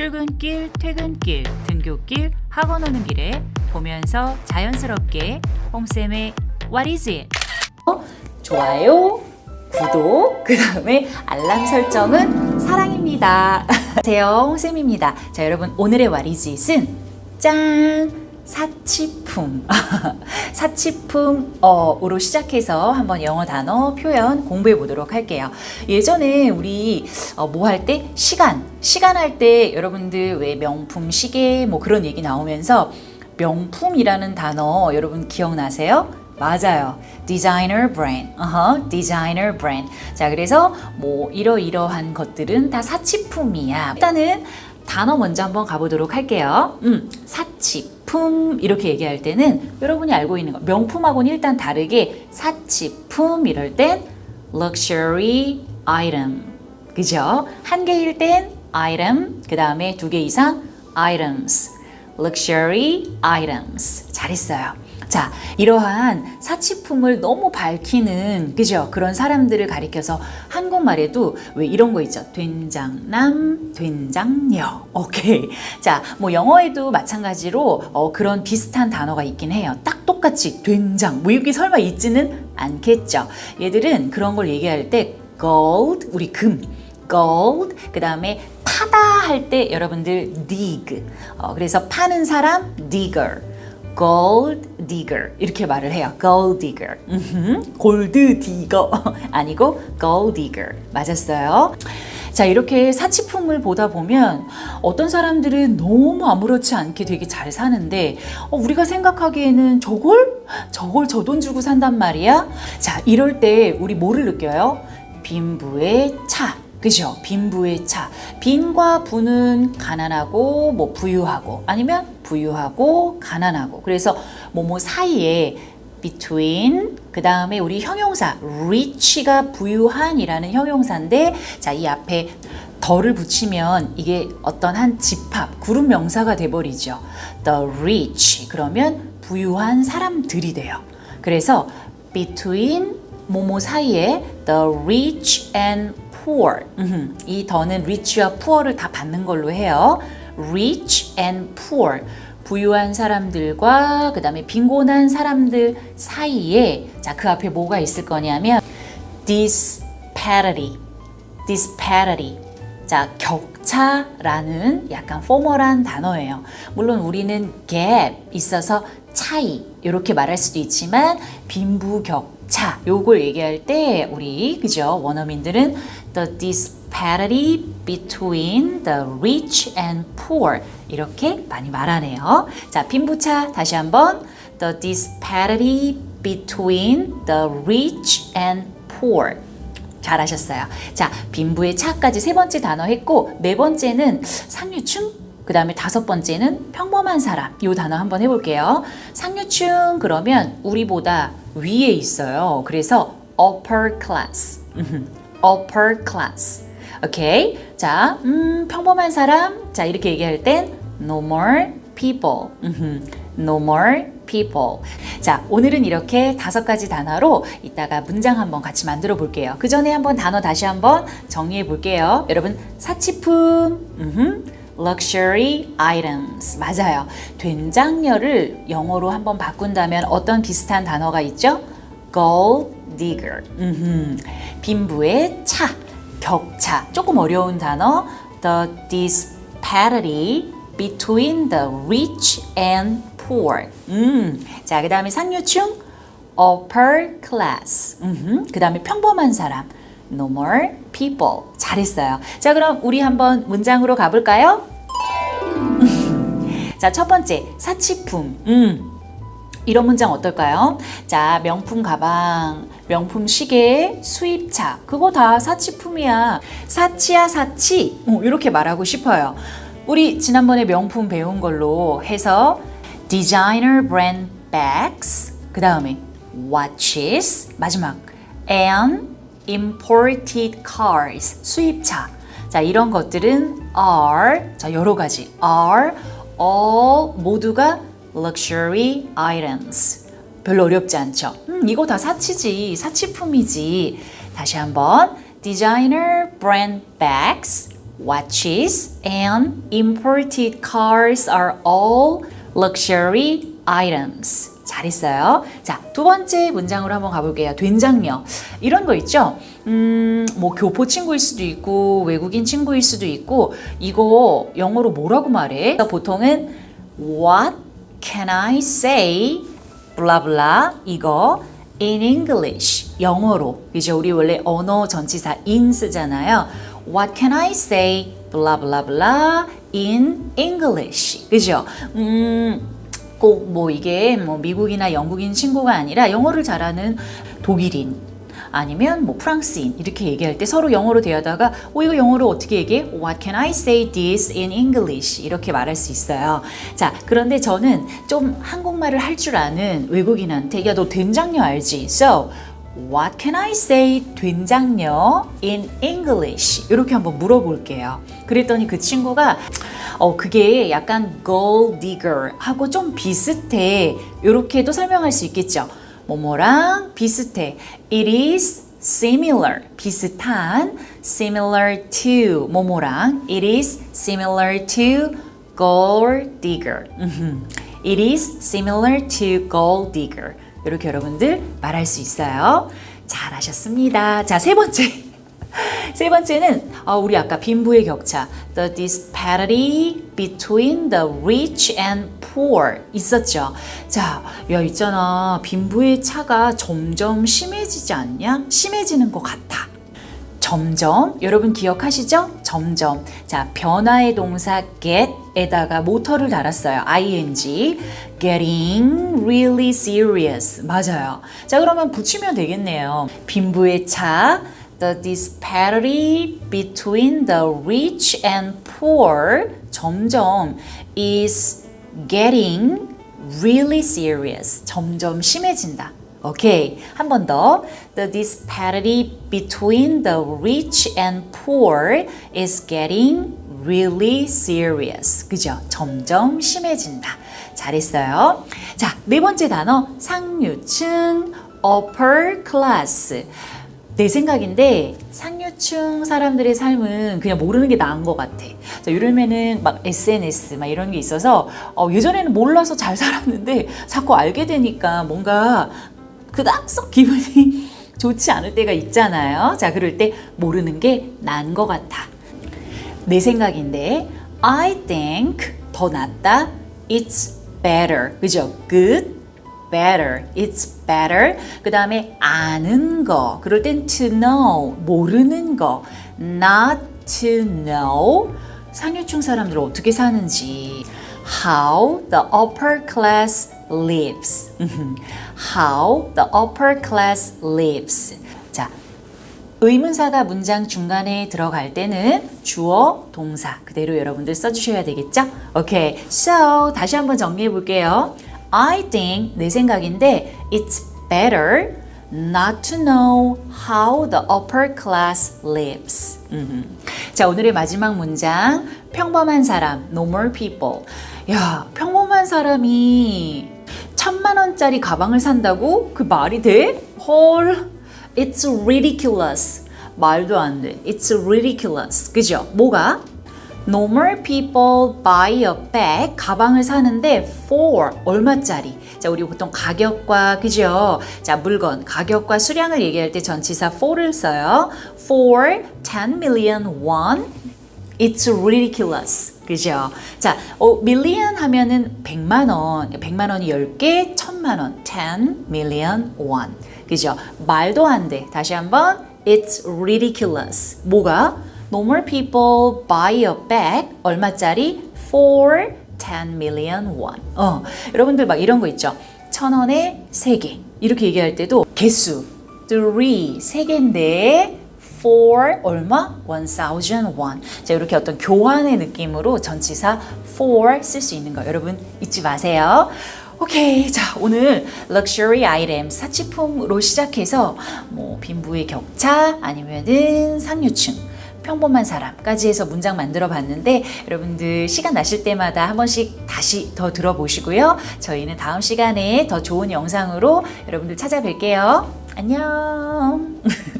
출근길, 퇴근길, 등교길, 학원 오는 길에 보면서 자연스럽게 홈쌤의 What is it? 어? 좋아요, 구독, 그 다음에 알람 설정은 사랑입니다. 안녕하세요, 홈쌤입니다. 자, 여러분, 오늘의 What is it은 짠! 사치품. 사치품어로 시작해서 한번 영어 단어 표현 공부해 보도록 할게요. 예전에 우리 어, 뭐할 때? 시간. 시간 할 때 여러분들 왜 명품 시계 뭐 그런 얘기 나오면서 명품이라는 단어 여러분 기억나세요? 맞아요. 디자이너 브랜드. 어허, 디자이너 브랜드. 자, 그래서 뭐 이러이러한 것들은 다 사치품이야. 일단은 단어 먼저 한번 가보도록 할게요. 음, 사치 품 이렇게 얘기할 때는 여러분이 알고 있는 거 명품하고는 일단 다르게 사치품 이럴 땐 luxury item 그죠? 한 개일 땐 item 그 다음에 두 개 이상 items luxury items 잘했어요. 자, 이러한 사치품을 너무 밝히는 그죠? 그런 사람들을 가리켜서 한국말에도 왜 이런 거 있죠? 된장남, 된장녀. 오케이. 자, 뭐 영어에도 마찬가지로 어, 그런 비슷한 단어가 있긴 해요. 딱 똑같이 된장. 뭐 여기 설마 있지는 않겠죠. 얘들은 그런 걸 얘기할 때 gold, 우리 금. gold, 그 다음에 파다 할 때 여러분들 dig. 어, 그래서 파는 사람 digger. Gold digger 이렇게 말을 해요. gold digger. 골드 디거 아니고 gold digger. 맞았어요. 자, 이렇게 사치품을 보다 보면 어떤 사람들은 너무 아무렇지 않게 되게 잘 사는데 어, 우리가 생각하기에는 저걸? 저걸 저 돈 주고 산단 말이야? 자, 이럴 때 우리 뭐를 느껴요? 빈부의 차. 그죠? 빈부의 차. 빈과 부는 가난하고 뭐 부유하고 아니면 부유하고 가난하고. 그래서 뭐뭐 사이에 between 그 다음에 우리 형용사 rich가 부유한이라는 형용사인데 자 이 앞에 덜을 붙이면 이게 어떤 한 집합 그룹 명사가 돼버리죠. The rich 그러면 부유한 사람들이 돼요. 그래서 between 뭐뭐 사이에 the rich and poor. 음흠, 이 더는 rich와 poor를 다 받는 걸로 해요. rich and poor. 부유한 사람들과 그 다음에 빈곤한 사람들 사이에 자 그 앞에 뭐가 있을 거냐면 disparity, disparity. 자 격차라는 약간 포멀한 단어예요. 물론 우리는 gap 있어서 차이 이렇게 말할 수도 있지만 빈부격 차 요걸 얘기할 때 우리 그죠 원어민들은 the disparity between the rich and poor 이렇게 많이 말하네요. 자 빈부차 다시 한번 the disparity between the rich and poor 잘하셨어요. 자, 빈부의 차까지 세 번째 단어 했고 네 번째는 상류층 그 다음에 다섯 번째는 평범한 사람. 요 단어 한번 해볼게요. 상류층 그러면 우리보다 위에 있어요. 그래서 upper class. upper class. 오케이. 자, 음, 평범한 사람. 자, 이렇게 얘기할 땐 normal people. normal people. 자, 오늘은 이렇게 다섯 가지 단어로 이따가 문장 한번 같이 만들어 볼게요. 그 전에 한번 단어 다시 한번 정리해 볼게요. 여러분, 사치품, luxury items. 맞아요. 된장녀를 영어로 한번 바꾼다면 어떤 비슷한 단어가 있죠? gold digger. 음흠, 빈부의 차, 격차. 조금 어려운 단어. the disparity between the rich and poor. 음, 자, 그 다음에 상류층, upper class. 그 다음에 평범한 사람, normal people. 잘했어요. 자, 그럼 우리 한번 문장으로 가볼까요? 자, 첫 번째, 사치품. 음, 이런 문장 어떨까요? 자, 명품 가방, 명품 시계, 수입차. 그거 다 사치품이야. 사치야, 사치. 어, 이렇게 말하고 싶어요. 우리 지난번에 명품 배운 걸로 해서 designer bags, 그 다음에 watches, 마지막 and imported cars, 수입차. 자, 이런 것들은 are, 자, 여러 가지 are all 모두가 luxury items. 별로 어렵지 않죠? 음, 이거 다 사치지, 사치품이지. 다시 한번 designer brand bags, watches and imported cars are all luxury items. 잘했어요. 자, 두 번째 문장으로 한번 가볼게요. 된장녀. 이런 거 있죠? 음, 뭐 교포 친구일 수도 있고, 외국인 친구일 수도 있고, 이거 영어로 뭐라고 말해? 보통은 What can I say? 블라블라 이거 in English 영어로 이제 우리 원래 언어 전치사 in 쓰잖아요. What can I say? 블라블라블라 in English 그죠? 음. 꼭 뭐 이게 뭐 미국이나 영국인 친구가 아니라 영어를 잘하는 독일인 아니면 뭐 프랑스인 이렇게 얘기할 때 서로 영어로 대하다가 어 이거 영어로 어떻게 얘기해? What can I say this in English? 이렇게 말할 수 있어요. 자, 그런데 저는 좀 한국말을 할 줄 아는 외국인한테 야 너 된장녀 알지? So What can I say 된장녀 in English? 이렇게 한번 물어볼게요. 그랬더니 그 친구가 어 그게 약간 gold digger 하고 좀 비슷해. 이렇게도 설명할 수 있겠죠. 뭐뭐랑 비슷해. It is similar. 비슷한 similar to 뭐뭐랑 it is similar to gold digger. It is similar to gold digger. 이렇게 여러분들 말할 수 있어요. 잘하셨습니다. 자, 세 번째. 세 번째는 어, 우리 아까 빈부의 격차, the disparity between the rich and poor 있었죠. 자, 야 있잖아. 빈부의 차가 점점 심해지지 않냐? 심해지는 것 같아. 점점 여러분 기억하시죠? 점점 자 변화의 동사 get에다가 모터를 달았어요 ing getting really serious 맞아요 자 그러면 붙이면 되겠네요 빈부의 차 the disparity between the rich and poor 점점 is getting really serious 점점 심해진다 오케이. 한번 더. The disparity between the rich and poor is getting really serious. 그죠? 점점 심해진다. 잘했어요. 자, 네 번째 단어. 상류층, upper class. 내 생각인데 상류층 사람들의 삶은 그냥 모르는 게 나은 것 같아. 자, 요즘에는 막 SNS 막 이런 게 있어서 어, 예전에는 몰라서 잘 살았는데 자꾸 알게 되니까 뭔가 그닥 썩 기분이 좋지 않을 때가 있잖아요. 자, 그럴 때 모르는 게 나은 것 같아. 내 생각인데 I think 더 낫다. It's better. 그죠? Good, better. It's better. 그 다음에 아는 거. 그럴 땐 to know. 모르는 거. Not to know. 상류층 사람들 어떻게 사는지. How the upper class lives. How the upper class lives. 자, 의문사가 문장 중간에 들어갈 때는 주어, 동사 그대로 여러분들 써주셔야 되겠죠? 오케이. So 다시 한번 정리해 볼게요. I think 내 생각인데 it's better not to know how the upper class lives. 음흠. 자 오늘의 마지막 문장 평범한 사람 normal people. 야 평범한 사람이 천만 원짜리 가방을 산다고 그 말이 돼? 헐. It's ridiculous. 말도 안 돼. It's ridiculous. 그죠? 뭐가? Normal people buy a bag. 가방을 사는데 for 얼마짜리? 자, 우리 보통 가격과 그죠? 자, 물건 가격과 수량을 얘기할 때 전치사 for를 써요. For 10 million won. It's ridiculous. 그죠? 자, 어, million 하면은 100만 원. 100만 원이 10개, 1000만 원. 10 million won. 그죠? 말도 안 돼. 다시 한번. It's ridiculous. 뭐가? Normal people buy a bag. 얼마짜리? For 10 million won. 어, 여러분들 막 이런 거 있죠? 천 원에 세 개. 이렇게 얘기할 때도 개수. three. 세 개인데 for 얼마? 1000 won. 자, 이렇게 어떤 교환의 느낌으로 전치사 for 쓸 수 있는 거 여러분 잊지 마세요. 오케이. 자, 오늘 럭셔리 아이템 사치품으로 시작해서 뭐 빈부의 격차 아니면은 상류층 평범한 사람까지 해서 문장 만들어 봤는데 여러분들 시간 나실 때마다 한 번씩 다시 더 들어보시고요. 저희는 다음 시간에 더 좋은 영상으로 여러분들 찾아뵐게요. 안녕.